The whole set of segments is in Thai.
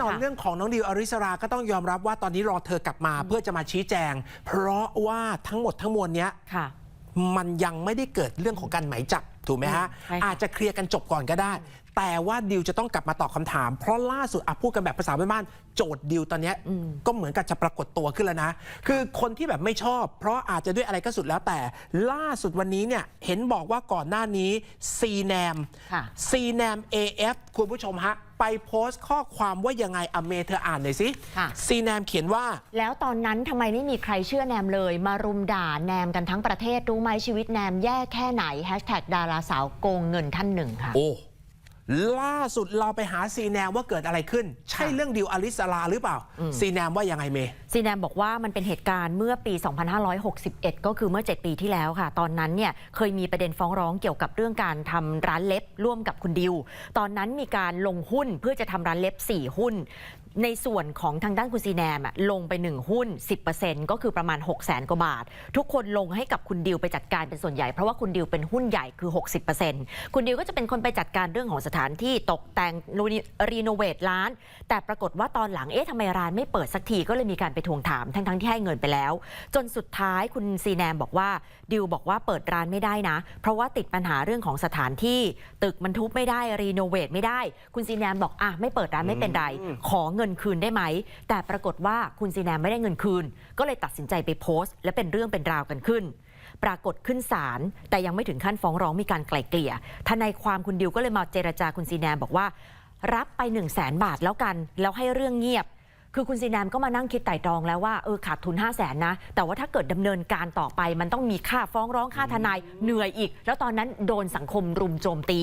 นอนค่ะเรื่องของน้องดิวอริสราก็ต้องยอมรับว่าตอนนี้รอเธอกลับมาเพื่อจะมาชี้แจง เพราะว่าทั้งหมดทั้งมวลเนี้ยค่ะมันยังไม่ได้เกิดเรื่องของการหมายจับถูกไหมฮะใช่ค่ะอาจจะเคลียร์กันจบก่อนก็ได้ แต่ว่าดิวจะต้องกลับมาตอบคำถาม เพราะล่าสุดอะพูดกันแบบภาษาบ้านๆโจทย์ดิวตอนเนี้ยก็เหมือนกับจะปรากฏตัวขึ้นแล้วนะ คือคนที่แบบไม่ชอบ เพราะอาจจะด้วยอะไรก็สุดแล้วแต่ล่าสุดวันนี้เนี่ยเห็นบอกว่าก่อนหน้านี้ซีแนมค่ะซีแนม AF คุณผู้ชมฮะ ไปโพสต์ข้อความว่ายังไงอเมเธออ่านหน่อยสิค่ะ ซีแนมเขียนว่า แล้วตอนนั้นทำไมไม่มีใครเชื่อแนมเลย มารุมด่าแนมกันทั้งประเทศรู้ไหมชีวิตแนมแย่แค่ไหนแฮชแท็กดาราสาวโกงเงินท่านหนึ่งค่ะ โอ้ ล่าสุดเราไปหาซีแนมว่าเกิดอะไรขึ้น ใช่ค่ะเรื่องดิวอลิสลาหรือเปล่า ซีแนมว่ายังไงเมย์ซีแนมบอกว่ามันเป็นเหตุการณ์เมื่อปี 2561 ก็คือเมื่อ 7 ปีที่แล้วค่ะ ตอนนั้นเนี่ยเคยมีประเด็นฟ้องร้องเกี่ยวกับเรื่องการทำร้านเล็บร่วมกับคุณดิว ตอนนั้นมีการลงหุ้นเพื่อจะทำร้านเล็บ 4 หุ้น ในส่วนของทางด้านคุณซีแนมอะลงไป 1 หุ้น 10%ก็คือประมาณ 6 0แสนกว่าบาท ทุกคนลงให้กับคุณดิวไปจัดการเป็นส่วนใหญ่เพราะว่าคุณดิวเป็นหุ้นใหญ่คือ 60%คุณดิวก็จะเป็นคนไปจัดการเรื่องของสถานที่ตกแต่งรีโนเวทร้าน แต่ปรากฏว่าตอนหลังเอ๊ะทำไมร้านไม่เปิดสักทีก็เลยมีการไปทวงถามทั้งๆที่ให้เงินไปแล้ว จนสุดท้ายคุณซีแนมบอกว่าดิวบอกว่าเปิดร้านไม่ได้นะ เพราะว่าติดปัญหาเรื่องของสถานที่ ตึกมันทุบไม่ได้รีโนเวทไม่ได้ คุณซีแนมบอกอะไม่เปิดร้านไม่เป็นไรขอเงินคืนได้ไหมแต่ปรากฏว่าคุณซีแนมไม่ได้เงินคืน ก็เลยตัดสินใจไปโพสต์ และเป็นเรื่องเป็นราวกันขึ้น ปรากฏขึ้นศาลแต่ยังไม่ถึงขั้นฟ้องร้องมีการไกล่เกลี่ยทนายความคุณดิวก็เลยมาเจรจาคุณซีแนมบอกว่า รับไป 1 0 0 0 0แสนบาทแล้วกัน แล้วให้เรื่องเงียบ คือคุณซีแนมก็มานั่งคิดไต่ตรองแล้วว่าเออขาดทุน 5 0 0แสนนะ แต่ว่าถ้าเกิดดำเนินการต่อไป มันต้องมีค่าฟ้องร้องค่าทนายเหนื่อยอีก แล้วตอนนั้นโดนสังคมรุมโจมตี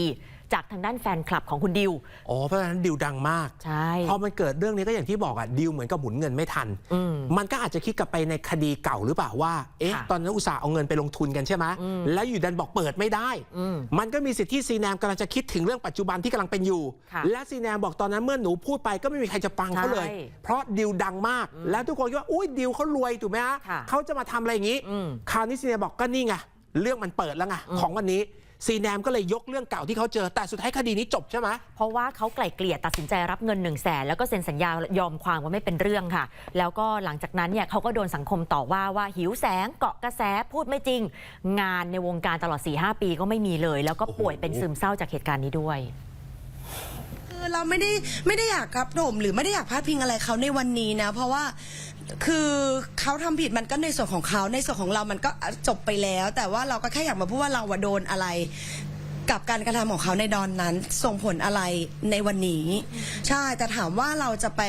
จากทางด้านแฟนคลับของคุณดิว อ๋อเพราะฉะนั้นดิวดังมาก ใช่ พอมันเกิดเรื่องนี้ก็อย่างที่บอกอะดิวเหมือนกับหมุนเงินไม่ทัน อืมมันก็อาจจะคิดกลับไปในคดีเก่าหรือเปล่าว่า เอ๊ะ ค่ะตอนนั้นอุตส่าห์เอาเงินไปลงทุนกันใช่ไหมแล้วอยู่ดันบอกเปิดไม่ได้ อืม มันก็มีสิทธิ์ที่ซีแนมกำลังจะคิดถึงเรื่องปัจจุบันที่กำลังเป็นอยู่ ค่ะและซีแนมบอกตอนนั้นเมื่อหนูพูดไปก็ไม่มีใครจะฟังเขาเลย ใช่เพราะดิวดังมาก แล้วทุกคนคิดว่าอุ้ยดิวเขารวยถูกไหมฮะค่ะเขาจะมาทำอะไรอย่างนี้ อืมคราวนี้ซีแนมบอกก็นี่ไงเรื่องมันเปิดแล้วไงของวันนี้ ซีแนมก็เลยยกเรื่องเก่าที่เขาเจอแต่สุดท้ายคดีนี้จบใช่ไหมเพราะว่าเขาไกล่เกลี่ยตัดสินใจรับเงิน1นึ่งแสนแล้วก็เซ็นสัญญายอมความว่าไม่เป็นเรื่องค่ะ แล้วก็หลังจากนั้นเนี่ยเขาก็โดนสังคมต่อว่าว่าหิวแสงเกาะกระแสพูดไม่จริง งานในวงการตลอด4-5ปีก็ไม่มีเลย แล้วก็ป่วยเป็นซึมเศร้าจากเหตุการณ์นี้ด้วย คือเราไม่ได้ไม่ได้อยากครับผมหรือไม่ได้อยากพาดพิงอะไรเขาในวันนี้นะ เพราะว่าคือเขาทำผิดมันก็ในส่วนของเขาในส่วนของเรามันก็จบไปแล้ว แต่ว่าเราก็แค่อยากมาพูดว่าเราอะโดนอะไร กับการกระทำของเขาในดอนนั้น ส่งผลอะไรในวันนี้ ใช่แต่ถามว่าเราจะไป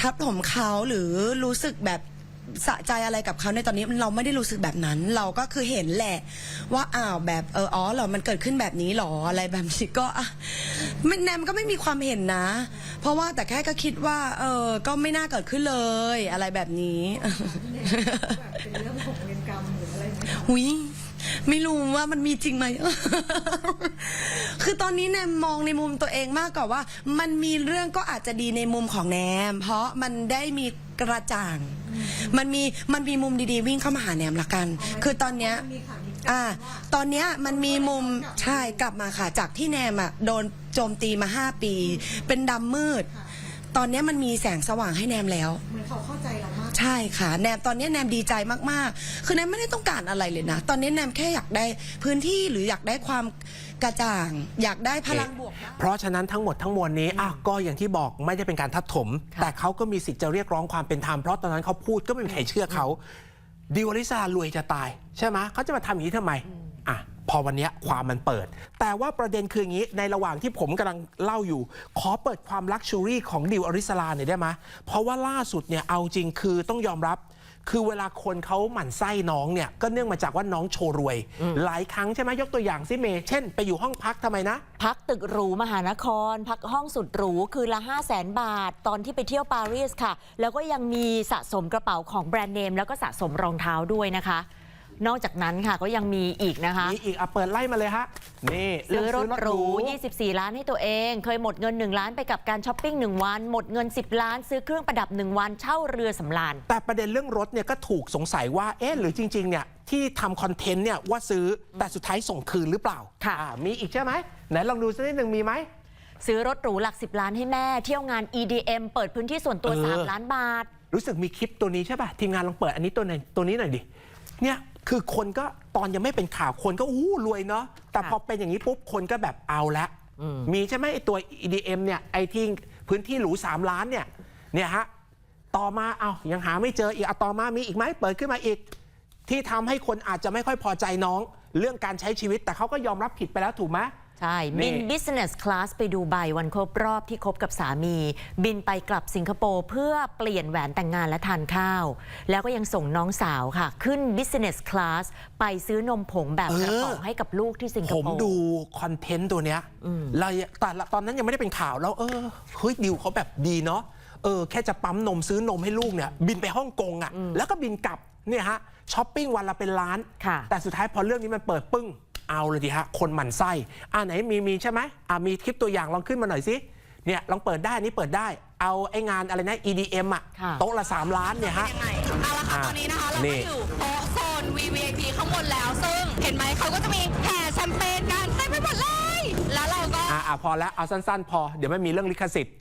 ทับถมเขาหรือรู้สึกแบบ สะใจอะไรกับเขาในตอนนี้เราไม่ได้รู้สึกแบบนั้น เราก็คือเห็นแหละ ว่าอ้าวแบบเอออ๋อเหรอมันเกิดขึ้นแบบนี้เหรออะไรแบบนี้ก็อะไม่แนมก็ไม่มีความเห็นนะ เพราะว่าแต่แค่ก็คิดว่า เออก็ไม่น่าเกิดขึ้นเลยอะไรแบบนี้เป็นเรื่องของเวรกรรมหรืออะไรไหมหุยไม่รู้ว่ามันมีจริงไหม คือตอนนี้แนมมองในมุมตัวเองมากกว่าว่า มันมีเรื่องก็อาจจะดีในมุมของแนม เพราะมันได้มีกระจ่าง มันมีมันมีมุมดีๆ วิ่งเข้ามาหาแนมละกัน คือตอนเนี้ย มีข่าวนี้อ่า ตอนเนี้ยมันมีมุมใช่กลับมาค่ะ จากที่แนมอะโดนโจมตีมาห้าปี เป็นดำมืด ตอนเนี้ยมันมีแสงสว่างให้แนมแล้ว เหมือนเขาเข้าใจเรามาก ใช่ค่ะแนมตอนนี้แนมดีใจมากๆ คือแนมไม่ได้ต้องการอะไรเลยนะ ตอนนี้แนมแค่อยากได้พื้นที่หรืออยากได้ความกระจ่าง อยากได้พลังบวกบ้างเพราะฉะนั้นทั้งหมดทั้งมวลนี้อะก็อย่างที่บอกไม่ได้เป็นการทัดถม ค่ะแต่เขาก็มีสิทธิ์จะเรียกร้องความเป็นธรรมเพราะตอนนั้นเขาพูดก็ไม่มีใครเชื่อเขาดิวอลิซารวยจะตาย ใช่ไหมเขาจะมาทำอย่างนี้ทำไมอะ พอวันเนี้ยความมันเปิด แต่ว่าประเด็นคืออย่างนี้ในระหว่างที่ผมกำลังเล่าอยู่ ขอเปิดความลักชูรี่ของดิวอริสลาหน่อยได้ไหมเพราะว่าล่าสุดเนี่ยเอาจริงคือต้องยอมรับคือเวลาคนเขาหมั่นไส้น้องเนี่ยก็เนื่องมาจากว่าน้องโชว์รวย หลายครั้งใช่ไหมยกตัวอย่างซิเมย์เช่น ไปอยู่ห้องพักทำไมนะ พักตึกหรูมหานคร พักห้องสุดหรูคือละ 5 0 0แสนบาท ตอนที่ไปเที่ยวปารีสค่ะ แล้วก็ยังมีสะสมกระเป๋าของแบรนด์เนมแล้วก็สะสมรองเท้าด้วยนะคะ นอกจากนั้นค่ะก็ยังมีอีกนะคะ มีอีกอะเปิดไล่มาเลยฮะนี่ซื้อรถเงหรู 24 ล้านให้ตัวเอง เคยหมดเงิน 1 ล้านไปกับการช้อปปิ้ง 1 วัน หมดเงิน 10 ล้าน ซื้อเครื่องประดับ 1 วัน เช่าเรือสำราญ แต่ประเด็นเรื่องรถเนี่ยก็ถูกสงสัยว่า เอ๊ะ หรือจริง ๆ เนี่ย ที่ทำคอนเทนต์เนี่ยว่าซื้อ แต่สุดท้ายส่งคืนหรือเปล่าค่ะอ่ามีอีกใช่ไหม ไหนลองดูสักนิดหนึ่งมีไหมซื้อรถหรูหลัก 10 ล้านให้แม่ เที่ยวงาน EDM เปิดพื้นที่ส่วนตัวเออ3ล้านบาท รู้สึกมีคลิปตัวนี้ใช่ป่ะทีมงานลองเปิดอันนี้ตัวไหนตัวนี้หน่อยดิเนี่ย คือคนก็ตอนยังไม่เป็นข่าวคนก็อู้รวยเนาะแต่พอเป็นอย่างนี้ปุ๊บคนก็แบบเอาละอืมมีใช่ไหมไอตัว EDM เนี่ยไอที่พื้นที่หรู3ล้านเนี่ยเนี่ยฮะต่อมาเอายังหาไม่เจออีกเอาต่อมามีอีกไหมเปิดขึ้นมาอีก ที่ทำให้คนอาจจะไม่ค่อยพอใจน้อง เรื่องการใช้ชีวิตแต่เขาก็ยอมรับผิดไปแล้วถูกไหม ใช่นี่บิน business class ไปดูใบวันครบรอบที่คบกับสามี บินไปกลับสิงคโปร์เพื่อเปลี่ยนแหวนแต่งงานและทานข้าว แล้วก็ยังส่งน้องสาวค่ะ ขึ้น business class ไปซื้อนมผงแบบกระป๋องให้กับลูกที่สิงคผโปมร์ดูคอนเทนต์ตัวเนี้ยเราแต่ละตอนนั้นยังไม่ได้เป็นข่าวแล้ว เออเฮ้ยดิวเขาแบบดีเนาะเออแค่จะปั๊มนมซื้อนมให้ลูกเนี่ยบินไปฮ่องกงอะ่ะแล้วก็บินกลับเนี่ยฮะช้อปปิ้งวันละเป็นล้านค่ะแต่สุดท้ายพอเรื่องนี้มันเปิดปึ้ง เอาเลยดิฮะ คนหมั่นไส้อ่าไหนมีมีใช่ไหมอ่ามีคลิปตัวอย่างลองขึ้นมาหน่อยสิเนี่ยลองเปิดได้อันนี่เปิดได้ เอาไอ้งานอะไรนะ EDM อะค่ะโต๊ะละ 3 ล้านเนี่ยฮะยังไงเอาละค่ะอะตอนนี้นะคะเรานี่ก็อยู่โต๊ะโซน VVIP ข้างบนแล้ว ซึ่งเห็นไหมเขาก็จะมีแห่แชมเปญกันเต็มไปหมดเลย แล้วเราก็อ่าอ่าพอแล้วเอาสั้น ๆ พอเดี๋ยวไม่มีเรื่องลิขสิทธิ์